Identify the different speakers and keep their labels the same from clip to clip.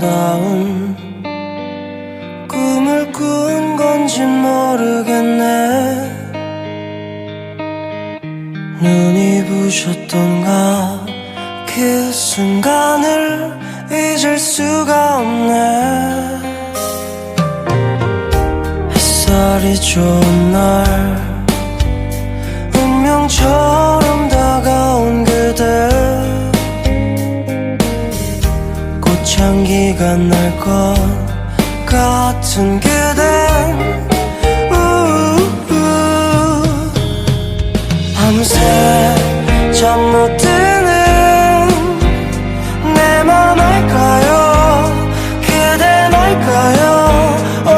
Speaker 1: 아름다운 꿈을 꾼 건지 모르겠네. 눈이 부셨던가 그 순간을 잊을 수가 없네. 햇살이 좋은 날 운명처럼 꽃향기가 날 것 같은 그대. 밤새 잠못 드는 내 맘 알까요? 그대 말까요? 오,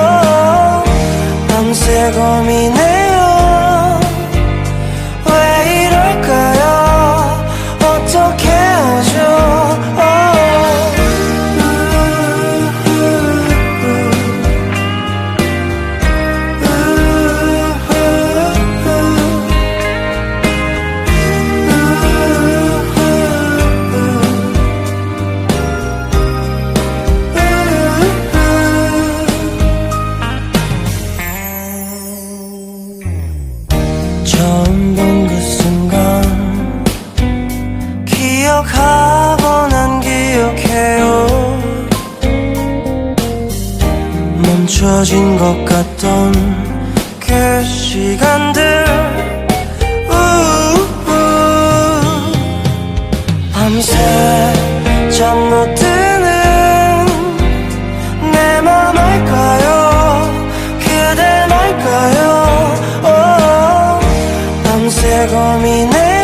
Speaker 1: 밤새 고민해 멈춰진 것 같던 그 시간들. 우우. 밤새 잠 못 드는 내 맘 알까요? 그대 말까요? 오, 밤새 고민해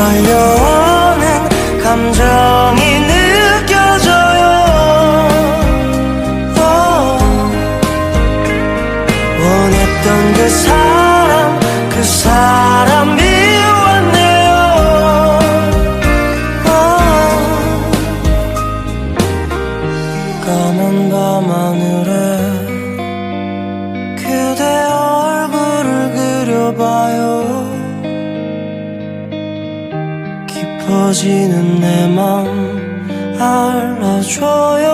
Speaker 1: 떨려오는 감정이 느껴져요 어. 원했던 그 사람 그 사람이 왔네요 어. 까만 밤하늘에 그대 얼굴을 그려봐요 깊어지는 내 맘 알아줘요